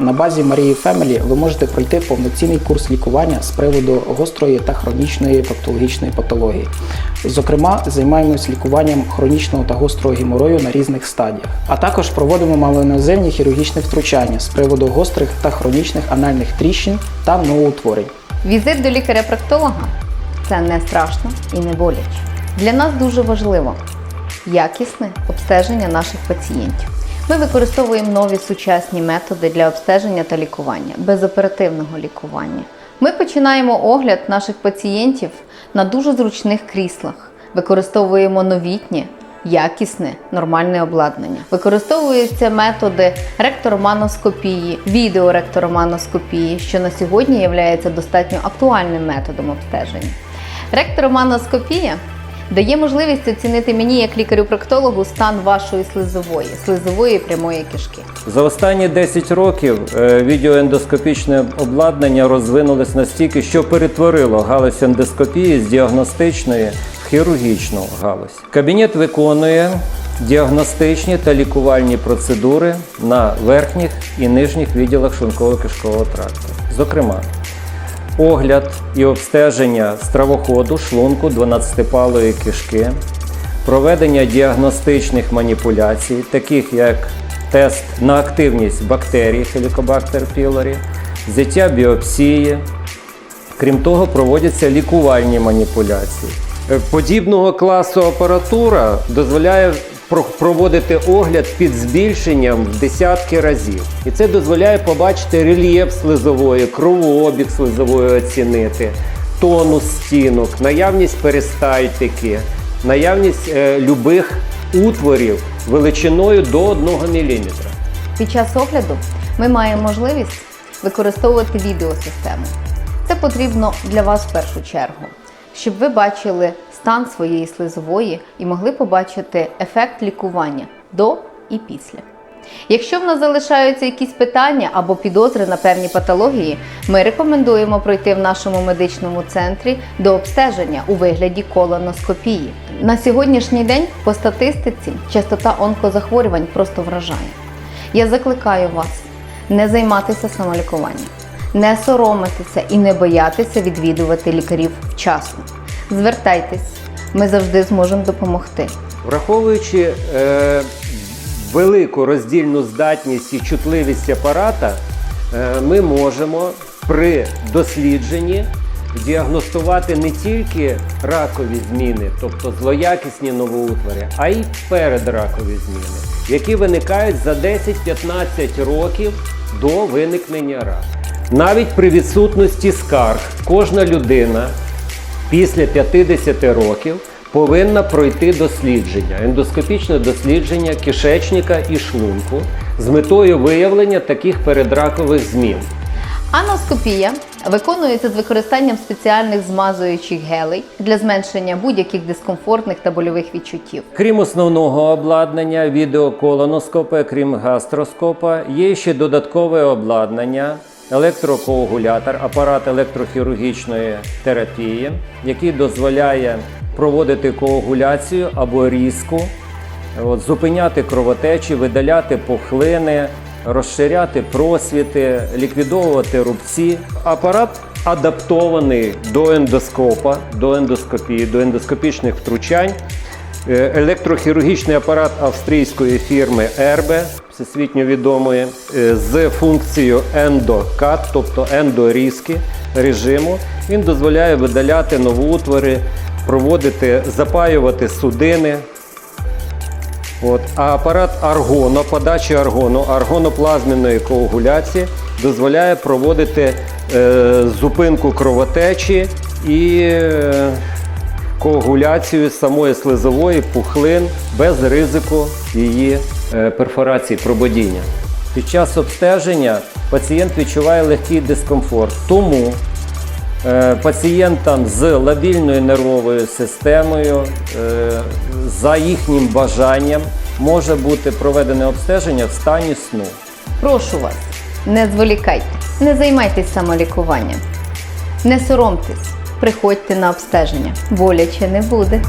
На базі Марії Фемелі ви можете пройти повноцінний курс лікування з приводу гострої та хронічної фактологічної патології. Зокрема, займаємось лікуванням хронічного та гострого геморою на різних стадіях, а також проводимо малоінвазивні хірургічні втручання з приводу гострих та хронічних анальних тріщин та новоутворень. Візит до лікаря-проктолога це не страшно і не боляче. Для нас дуже важливо якісне обстеження наших пацієнтів. Ми використовуємо нові сучасні методи для обстеження та лікування, безоперативного лікування. Ми починаємо огляд наших пацієнтів на дуже зручних кріслах, використовуємо новітнє, якісне, нормальне обладнання. Використовуються методи ректорманоскопії, відеоректорманоскопії, що на сьогодні є достатньо актуальним методом обстеження. Ректорманоскопія дає можливість оцінити мені як лікарю-проктологу стан вашої слизової, слизової прямої кишки. За останні 10 років е, відеоендоскопічне обладнання розвинулось настільки, що перетворило галузь ендоскопії з діагностичної в хірургічну галузь. Кабінет виконує діагностичні та лікувальні процедури на верхніх і нижніх відділах шлунково-кишкового тракту. Зокрема, огляд і обстеження стравоходу, шлунку 12-палої кишки, проведення діагностичних маніпуляцій, таких як тест на активність бактерій Helicobacter pylori, взяття біопсії. Крім того, проводяться лікувальні маніпуляції. Е, Подібного класу апаратура дозволяє проводити огляд під збільшенням в десятки разів. І це дозволяє побачити рельєф слизової, кровообіг слизової оцінити, тонус стінок, наявність перистальтики, наявність е, любих утворів величиною до 1 мм. Під час огляду ми маємо можливість використовувати відеосистему. Це потрібно для вас в першу чергу, щоб ви бачили стан своєї слизової і могли побачити ефект лікування до і після. Якщо в нас залишаються якісь питання або підозри на певні патології, ми рекомендуємо пройти в нашому медичному центрі до обстеження у вигляді колоноскопії. На сьогоднішній день по статистиці частота онкозахворювань просто вражає. Я закликаю вас не займатися самолікуванням, не соромитися і не боятися відвідувати лікарів вчасно. Звертайтесь, ми завжди зможемо допомогти. Враховуючи е, велику роздільну здатність і чутливість апарата, е, ми можемо при дослідженні діагностувати не тільки ракові зміни, тобто злоякісні новоутвори, а й передракові зміни, які виникають за 10-15 років до виникнення раку. Навіть при відсутності скарг кожна людина після 50 років повинна пройти дослідження, ендоскопічне дослідження кишечника і шлунку з метою виявлення таких передракових змін. Аноскопія виконується з використанням спеціальних змазуючих гелей для зменшення будь-яких дискомфортних та больових відчуттів. Крім основного обладнання, відеоколоноскопа, крім гастроскопа, є ще додаткове обладнання, електрокоагулятор, апарат електрохірургічної терапії, який дозволяє проводити коагуляцію або різку, от, зупиняти кровотечі, видаляти пухлини, розширяти просвіти, ліквідовувати рубці. Апарат адаптований до ендоскопа, до ендоскопії, до ендоскопічних втручань. Е, Електрохірургічний апарат австрійської фірми Erbe, всесвітньо відомої, е, з функцією ендокат, тобто ендорізки режиму. Він дозволяє видаляти новоутвори, проводити, запаювати судини. От. А апарат аргоно, подачі аргону, аргоноплазменної коагуляції дозволяє проводити е, зупинку кровотечі і е, коагуляцію самої слизової пухлин без ризику її е, перфорації, прободіння. Під час обстеження пацієнт відчуває легкий дискомфорт. Тому е, пацієнтам з лабільною нервовою системою е, за їхнім бажанням може бути проведене обстеження в стані сну. Прошу вас, не зволікайте, не займайтесь самолікуванням, не соромтесь, приходьте на обстеження. Боляче не буде.